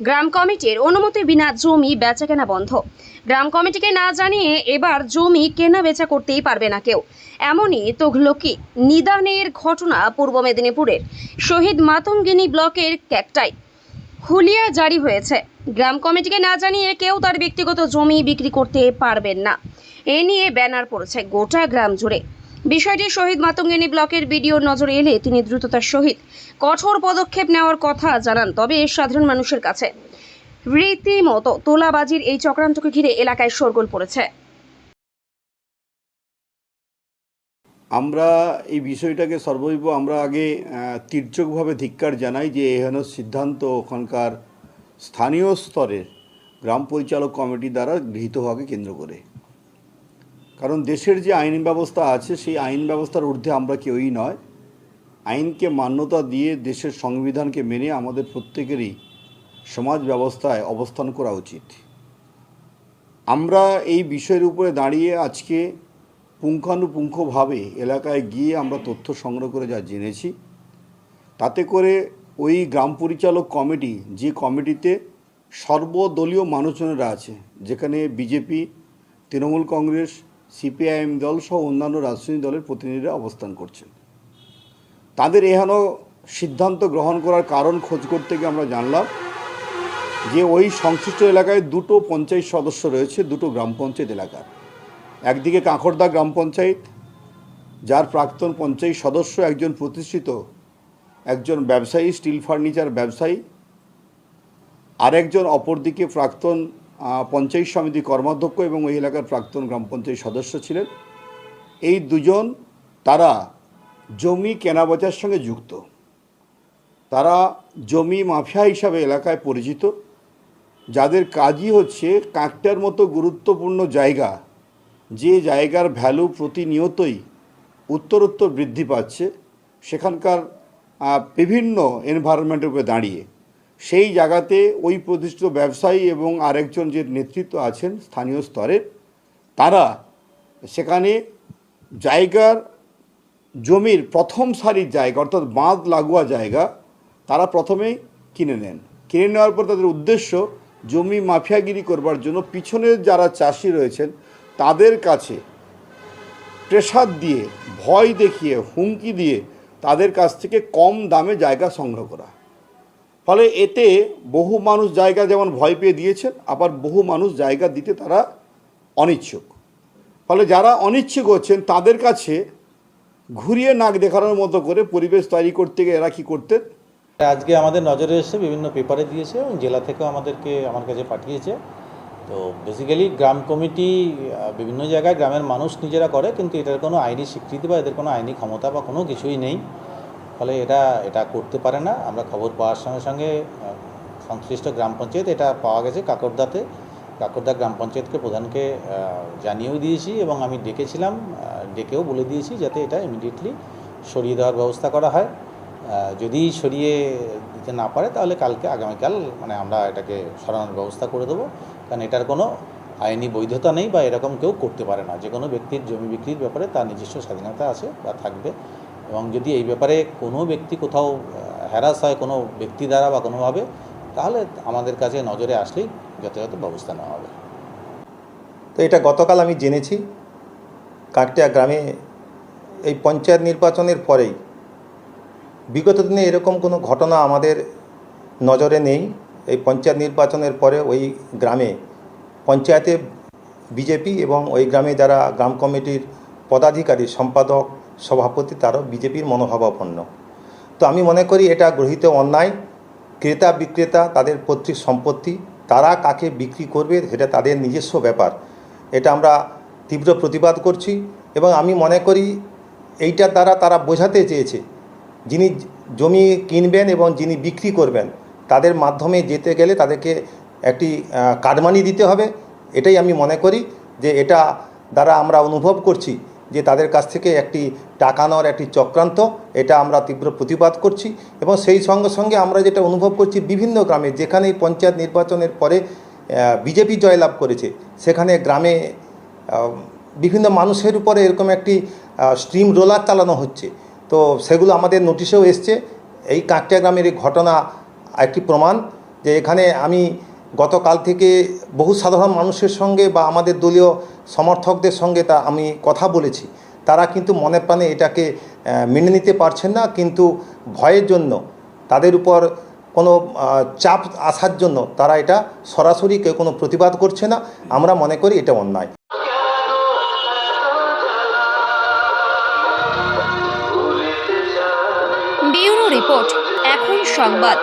গ্রাম কমিটির অনুমতি বিনা জমি বেচাকেনা বন্ধ। গ্রাম কমিটিকে না জানিয়ে এবার জমি কেনা বেচা করতেই পারবে না কেউ। এমনই তোঘলকি নিদানের ঘটনা পূর্ব মেদিনীপুরের শহীদ মাতঙ্গিনী ব্লকের ক্যাকটাই। হুলিয়া জারি হয়েছে। গ্রাম কমিটিকে না জানিয়ে কেউ তার ব্যক্তিগত জমি বিক্রি করতে পারবেন না। এ নিয়ে ব্যানার পড়েছে গোটা গ্রাম জুড়ে। বিষয়টি শহীদ মাতঙ্গিনী ব্লকের বিডিওর নজরে এলে তিনি দ্রুততার সহিত কঠোর পদক্ষেপ নেওয়ার কথা জানান, তবে সাধারণ মানুষের কাছে। রীতিমতো তোলাবাজির এই চক্রান্তকে ঘিরে এলাকায় শোরগোল পড়েছে। আমরা এই বিষয়টাকে সর্বৈব আমরা আগে তীর্যকভাবে ধিক্কার জানাই যে এহেন সিদ্ধান্ত ওখানকার স্থানীয় স্তরের গ্রাম পরিচালক কমিটি দ্বারা গৃহীত হওয়াকে কেন্দ্র করে। কারণ দেশের যে আইন ব্যবস্থা আছে, সেই আইন ব্যবস্থার ঊর্ধ্বে আমরা কেউই নয়। আইনকে মান্যতা দিয়ে দেশের সংবিধানকে মেনে আমাদের প্রত্যেকেরই সমাজ ব্যবস্থায় অবস্থান করা উচিত। আমরা এই বিষয়ের উপরে দাঁড়িয়ে আজকে পুঙ্খানুপুঙ্খভাবে এলাকায় গিয়ে আমরা তথ্য সংগ্রহ করে যা জেনেছি, তাতে করে ওই গ্রাম পরিচালক কমিটি, যে কমিটিতে সর্বদলীয় মানুষজনেরা আছে, যেখানে বিজেপি, তৃণমূল কংগ্রেস সিপিআইএম দল সহ অন্যান্য রাজনৈতিক দলের প্রতিনিধিরা অবস্থান করছেন। তাদের এহেন সিদ্ধান্ত গ্রহণ করার কারণ খোঁজ করতে গিয়ে আমরা জানলাম যে ওই সংশ্লিষ্ট এলাকায় দুটো পঞ্চায়েত সদস্য রয়েছে, দুটো গ্রাম পঞ্চায়েত এলাকার। একদিকে কাঁকড়দা গ্রাম পঞ্চায়েত, যার প্রাক্তন পঞ্চায়েত সদস্য একজন প্রতিষ্ঠিত, একজন ব্যবসায়ী, স্টিল ফার্নিচার ব্যবসায়ী, আরেকজন অপরদিকে প্রাক্তন পঞ্চায়েত সমিতি কর্মাধ্যক্ষ এবং ওই এলাকার প্রাক্তন গ্রাম পঞ্চায়েত সদস্য ছিলেন। এই দুজন তারা জমি কেনাবেচার সঙ্গে যুক্ত। তারা জমি মাফিয়া হিসাবে এলাকায় পরিচিত। যাদের কাজই হচ্ছে কাঁকটার মতো গুরুত্বপূর্ণ জায়গা, যে জায়গার ভ্যালু প্রতিনিয়তই উত্তরোত্তর বৃদ্ধি পাচ্ছে, সেখানকার বিভিন্ন এনভায়রনমেন্টের উপরে দাঁড়িয়ে। সেই জায়গাতে ওই প্রতিষ্ঠিত ব্যবসায়ী এবং আরেকজন যে নেতৃত্ব আছেন স্থানীয় স্তরের, তারা সেখানে জায়গার জমির প্রথম সারির জায়গা, অর্থাৎ বাঁধ লাগোয়া জায়গা, তারা প্রথমেই কিনে নেন। কিনে নেওয়ার পর তাদের উদ্দেশ্য জমি মাফিয়াগিরি করবার জন্য পিছনের যারা চাষি রয়েছেন, তাদের কাছে প্রেসার দিয়ে, ভয় দেখিয়ে, হুমকি দিয়ে তাদের কাছ থেকে কম দামে জায়গা সংগ্রহ করা। ফলে এতে বহু মানুষ জায়গা যেমন ভয় পেয়ে দিয়েছেন, আবার বহু মানুষ জায়গা দিতে তারা অনিচ্ছুক। ফলে যারা অনিচ্ছুক হচ্ছেন, তাদের কাছে ঘুরিয়ে নাক দেখানোর মতো করে পরিবেশ তৈরি করতে গিয়ে এরা কী করতেন? আজকে আমাদের নজরে এসে বিভিন্ন পেপারে দিয়েছে, এবং জেলা থেকেও আমাদেরকে, আমার কাছে পাঠিয়েছে। তো বেসিক্যালি গ্রাম কমিটি বিভিন্ন জায়গায় গ্রামের মানুষ নিজেরা করে, কিন্তু এটার কোনো আইনি স্বীকৃতি বা এদের কোনো আইনি ক্ষমতা বা কোনো কিছুই নেই। ফলে এটা এটা করতে পারে না। আমরা খবর পাওয়ার সঙ্গে সঙ্গে সংশ্লিষ্ট গ্রাম পঞ্চায়েত এটা পাওয়া গেছে কাকরদাতে। কাকরদা গ্রাম পঞ্চায়েতকে প্রধানকে জানিয়েও দিয়েছি এবং আমি ডেকেছিলাম ডেকেও বলে দিয়েছি যাতে এটা ইমিডিয়েটলি সরিয়ে দেওয়ার ব্যবস্থা করা হয়। যদি সরিয়ে দিতে না পারে তাহলে কালকে, আগামীকাল মানে আমরা এটাকে সরানোর ব্যবস্থা করে দেবো। কারণ এটার কোনো আইনি বৈধতা নেই বা এরকম কেউ করতে পারে না। যে কোনো ব্যক্তির জমি বিক্রির ব্যাপারে তার নিজস্ব স্বাধীনতা আছে বা থাকবে। এবং যদি এই ব্যাপারে কোনো ব্যক্তি কোথাও হ্যারাস হয় কোনো ব্যক্তি দ্বারা বা কোনোভাবে, তাহলে আমাদের কাছে নজরে আসলেই যথাযথ ব্যবস্থা নেওয়া হবে। তো এটা গতকাল আমি জেনেছি কাকটিয়া গ্রামে এই পঞ্চায়েত নির্বাচনের পরেই। বিগত দিনে এরকম কোনো ঘটনা আমাদের নজরে নেই। এই পঞ্চায়েত নির্বাচনের পরে ওই গ্রামে পঞ্চায়েতে বিজেপি এবং ওই গ্রামে যারা গ্রাম কমিটির পদাধিকারী, সম্পাদক সভাপতি তারও বিজেপির মনোভাবাপন্ন। তো আমি মনে করি এটা গৃহীত অন্যায়, ক্রেতা বিক্রেতা, তাদের পৈতৃক সম্পত্তি, তারা কাকে বিক্রি করবে সেটা তাদের নিজস্ব ব্যাপার। এটা আমরা তীব্র প্রতিবাদ করছি এবং আমি মনে করি এইটার দ্বারা তারা বোঝাতে চেয়েছে, যিনি জমি কিনবেন এবং যিনি বিক্রি করবেন, তাদের মাধ্যমে যেতে গেলে তাদেরকে একটি কাটমানি দিতে হবে। এটাই আমি মনে করি যে এটা দ্বারা আমরা অনুভব করছি। যে তাদের কাছ থেকে একটি টাকা নেওয়ার একটি চক্রান্ত, এটা আমরা তীব্র প্রতিবাদ করছি এবং সেই সঙ্গে সঙ্গে আমরা যেটা অনুভব করছি, বিভিন্ন গ্রামে যেখানেই পঞ্চায়েত নির্বাচনের পরে বিজেপি জয়লাভ করেছে, সেখানে গ্রামে বিভিন্ন মানুষের উপরে এরকম একটি স্ট্রিম রোলার চালানো হচ্ছে। তো সেগুলো আমাদের নোটিশেও এসছে। এই কাকটিয়া গ্রামের এই ঘটনা একটি প্রমাণ যে এখানে আমি গতকাল থেকে বহু সাধারণ মানুষের সঙ্গে বা আমাদের দলীয় সমর্থকদের সঙ্গে তা আমি কথা বলেছি। তারা কিন্তু মনে প্রাণে এটাকে মেনে নিতে পারছেন না, কিন্তু ভয়ের জন্য, তাদের উপর কোনো চাপ আসার জন্য তারা এটা সরাসরি কেউ কোনো প্রতিবাদ করছে না। আমরা মনে করি এটা অন্যায়। রিপোর্ট, এখন সংবাদ।